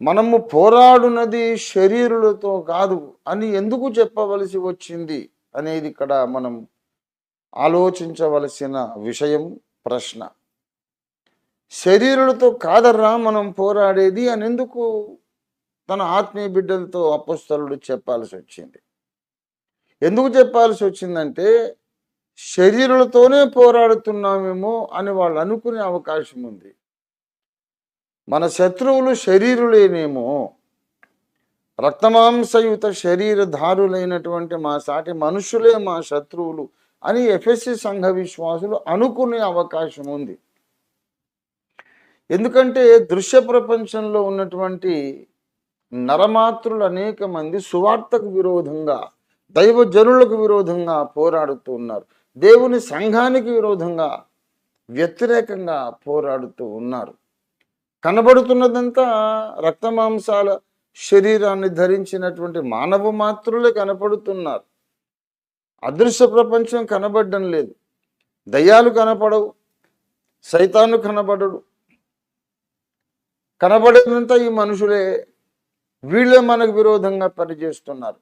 మనము పోరాడునది శరీరులతో కాదు అని ఎందుకు చెప్పవలసి వచ్చింది అనేది ఇక్కడ మనం ఆలోచించవలసిన విషయం ప్రశ్న. శరీరులతో కాదర్రా మనం పోరాడేది అని ఎందుకు తన ఆత్మీయ బిడ్డలతో అపస్తలుడు చెప్పాల్సి వచ్చింది. ఎందుకు చెప్పాల్సి వచ్చిందంటే శరీరులతోనే పోరాడుతున్నామేమో అని వాళ్ళు అనుకునే అవకాశం ఉంది. మన శత్రువులు శరీరులేనేమో. రక్తమాంసయుత శరీరధారులైనటువంటి మా సాటి మనుషులే మా శత్రువులు అని ఎఫ్ఎస్సి సంఘ విశ్వాసులు అనుకునే అవకాశం ఉంది. ఎందుకంటే దృశ్య ప్రపంచంలో ఉన్నటువంటి నరమాతృలు అనేక మంది సువార్తకు విరోధంగా దైవ జనులకు విరోధంగా పోరాడుతూ ఉన్నారు. దేవుని సంఘానికి విరోధంగా వ్యతిరేకంగా పోరాడుతూ ఉన్నారు. కనబడుతున్నదంతా రక్తమాంసాల శరీరాన్ని ధరించినటువంటి మానవ మాత్రులే కనపడుతున్నారు. అదృశ్య ప్రపంచం కనబడడం లేదు. దయ్యాలు కనపడవు. సైతాను కనబడడు. కనబడినంత ఈ మనుషులే వీళ్ళే మనకు విరోధంగా పనిచేస్తున్నారు.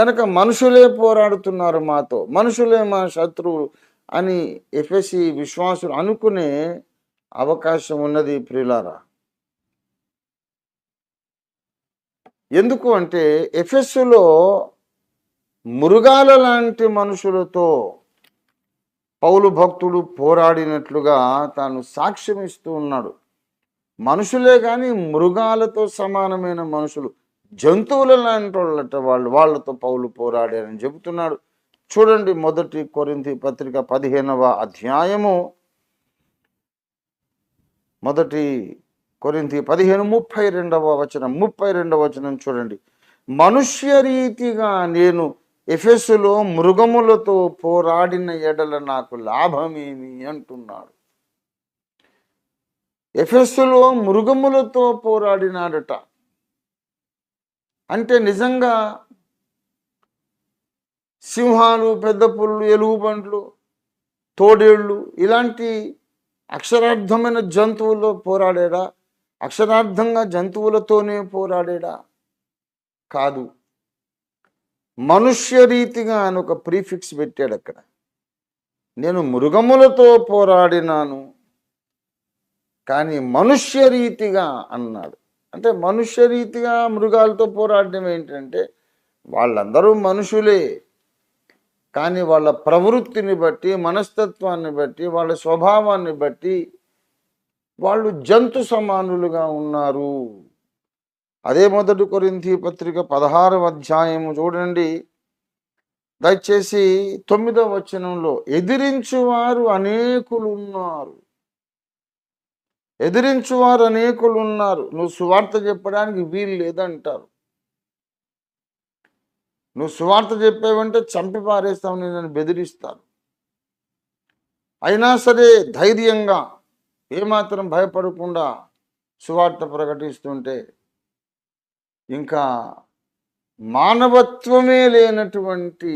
గనక మనుషులే పోరాడుతున్నారు మాతో మనుషులే మా శత్రువులు అని ఎఫ్ఎసి విశ్వాసులు అనుకునే అవకాశం ఉన్నది ప్రియులారా. ఎందుకు అంటే ఎఫెస్సులో మృగాల లాంటి మనుషులతో పౌలు భక్తుడు పోరాడినట్లుగా తాను సాక్ష్యం ఇస్తూ ఉన్నాడు. మనుషులే కానీ మృగాలతో సమానమైన మనుషులు జంతువుల లాంటి వాళ్ళట వాళ్ళు వాళ్ళతో పౌలు పోరాడారని చెబుతున్నాడు. చూడండి మొదటి కొరింతి పత్రిక పదిహేనవ అధ్యాయము. మొదటి కొరింథీ పదిహేను ముప్పై రెండవ వచనం ముప్పై రెండవ వచనం చూడండి. మనుష్య రీతిగా నేను ఎఫెసులో మృగములతో పోరాడిన ఎడల నాకు లాభమేమి అంటున్నాడు. ఎఫెస్సులో మృగములతో పోరాడినాడట. అంటే నిజంగా సింహాలు పెద్ద పుల్లు ఎలుగుబంట్లు తోడేళ్ళు ఇలాంటి అక్షరార్థమైన జంతువుల్లో పోరాడేడా? అక్షరార్థంగా జంతువులతోనే పోరాడేడా? కాదు. మనుష్య రీతిగా అని ఒక ప్రీఫిక్స్ పెట్టాడు అక్కడ. నేను మృగములతో పోరాడినాను కానీ మనుష్య రీతిగా అన్నాడు. అంటే మనుష్య రీతిగా మృగాలతో పోరాడడం ఏంటంటే వాళ్ళందరూ మనుషులే. కానీ వాళ్ళ ప్రవృత్తిని బట్టి మనస్తత్వాన్ని బట్టి వాళ్ళ స్వభావాన్ని బట్టి వాళ్ళు జంతు సమానులుగా ఉన్నారు. అదే మొదటి కొరింథీ పత్రిక పదహారవ అధ్యాయము చూడండి. దయచేసి తొమ్మిదవ వచనంలో ఎదిరించువారు అనేకులు ఉన్నారు ఎదిరించువారు అనేకులు ఉన్నారు నువ్వు సువార్త చెప్పడానికి వీలు లేదంటారు. నువ్వు సువార్త చెప్పావంటే చంపి పారేస్తావు నేను బెదిరిస్తారు అయినా సరే ధైర్యంగా ఏమాత్రం భయపడకుండా సువార్త ప్రకటిస్తుంటే ఇంకా మానవత్వమే లేనటువంటి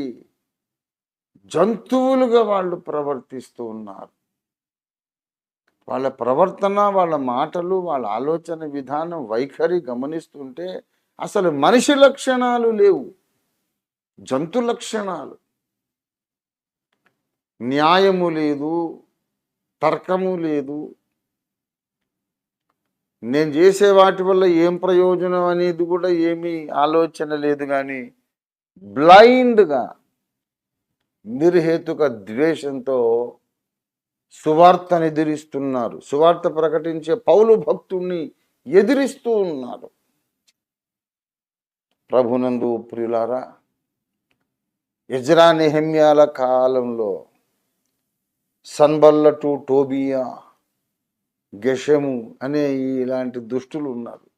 జంతువులుగా వాళ్ళు ప్రవర్తిస్తూ ఉన్నారు. వాళ్ళ ప్రవర్తన వాళ్ళ మాటలు వాళ్ళ ఆలోచన విధానం వైఖరి గమనిస్తుంటే అసలు మనిషి లక్షణాలు లేవు. జంతు లక్షణాలు. న్యాయము లేదు తర్కము లేదు. నేను చేసే వాటి వల్ల ఏం ప్రయోజనం అనేది కూడా ఏమీ ఆలోచన లేదు కానీ బ్లైండ్గా నిర్హేతుక ద్వేషంతో సువార్తను ఎదిరిస్తున్నారు. సువార్త ప్రకటించే పౌలు భక్తుణ్ణి ఎదిరిస్తూ ఉన్నారు. ప్రభునందు ప్రియులారా ఇజ్రా నిహమ్యాల కాలంలో సన్బల్లటు టోబియా గెషము అనే ఇలాంటి దుష్టులు ఉన్నారు.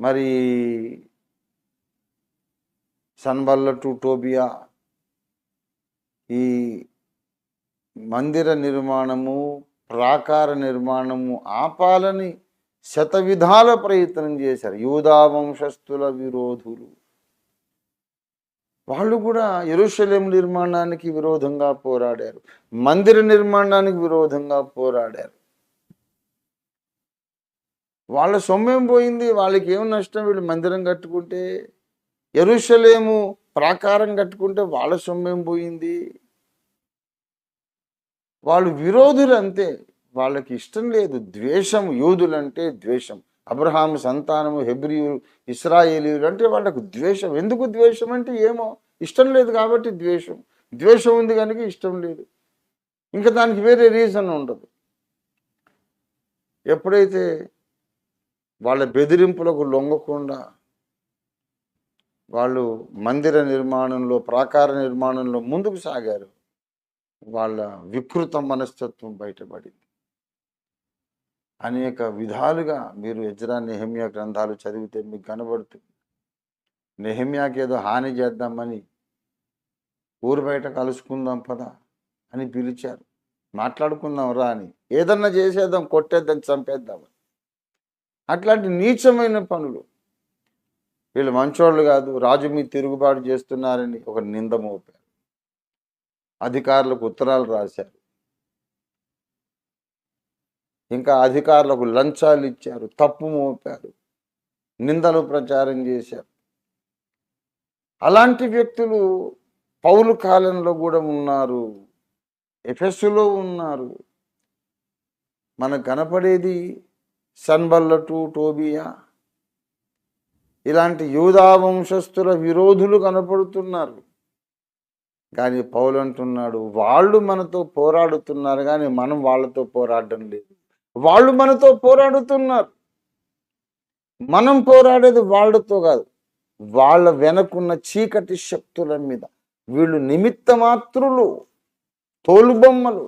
మరి సన్బల్లటు టోబియా ఈ మందిర నిర్మాణము ప్రాకార నిర్మాణము ఆపాలని శత విధాల ప్రయత్నం చేశారు. యూదా వంశస్థుల విరోధులు. వాళ్ళు కూడా ఎరుషలేం నిర్మాణానికి విరోధంగా పోరాడారు. మందిర నిర్మాణానికి విరోధంగా పోరాడారు. వాళ్ళ సొమ్మేం పోయింది? వాళ్ళకి ఏం నష్టం? వీళ్ళు మందిరం కట్టుకుంటే ఎరుషలేము ప్రాకారం కట్టుకుంటే వాళ్ళ సొమ్మేం పోయింది? వాళ్ళు విరోధులు అంతే వాళ్ళకి ఇష్టం లేదు. ద్వేషం యూదులంటే ద్వేషం. అబ్రహాము సంతానము హెబ్రియులు ఇస్రాయేలీయులు అంటే వాళ్ళకు ద్వేషం. ఎందుకు ద్వేషం అంటే ఏమో? ఇష్టం లేదు కాబట్టి ద్వేషం. ద్వేషం ఉంది కనుక ఇష్టం లేదు. ఇంకా దానికి వేరే రీజన్ ఉండదు. ఎప్పుడైతే వాళ్ళ బెదిరింపులకు లొంగకుండా వాళ్ళు మందిర నిర్మాణంలో ప్రాకార నిర్మాణంలో ముందుకు సాగారు వాళ్ళ వికృత మనస్తత్వం బయటపడింది. అనేక విధాలుగా మీరు ఎజ్రా నెహమ్యా గ్రంథాలు చదివితే మీకు కనబడుతుంది. నెహమ్యాకి ఏదో హాని చేద్దామని ఊరు బయట కలుసుకుందాం పదా అని పిలిచారు. మాట్లాడుకుందాం రా అని. ఏదన్నా చేసేద్దాం కొట్టేద్దాం చంపేద్దాం అట్లాంటి నీచమైన పనులు. వీళ్ళు మంచోళ్ళు కాదు రాజు మీ తిరుగుబాటు చేస్తున్నారని ఒక నింద మోపారు. అధికారులకు ఉత్తరాలు రాశారు. ఇంకా అధికారులకు లంచాలు ఇచ్చారు తప్పు మోపారు నిందలు ప్రచారం చేశారు. అలాంటి వ్యక్తులు పౌలు కాలంలో కూడా ఉన్నారు ఎఫెస్సులో ఉన్నారు. మనకు కనపడేది సన్బల్లటు టోబియా. ఇలాంటి యూదా వంశస్థుల విరోధులు కనపడుతున్నారు. కానీ పౌలు అంటున్నాడు వాళ్ళు మనతో పోరాడుతున్నారు కానీ మనం వాళ్ళతో పోరాడడం లేదు. వాళ్ళు మనతో పోరాడుతున్నారు. మనం పోరాడేది వాళ్ళతో కాదు. వాళ్ళ వెనకున్న చీకటి శక్తుల మీద వీళ్ళు నిమిత్త మాత్రులు తోలుబొమ్మలు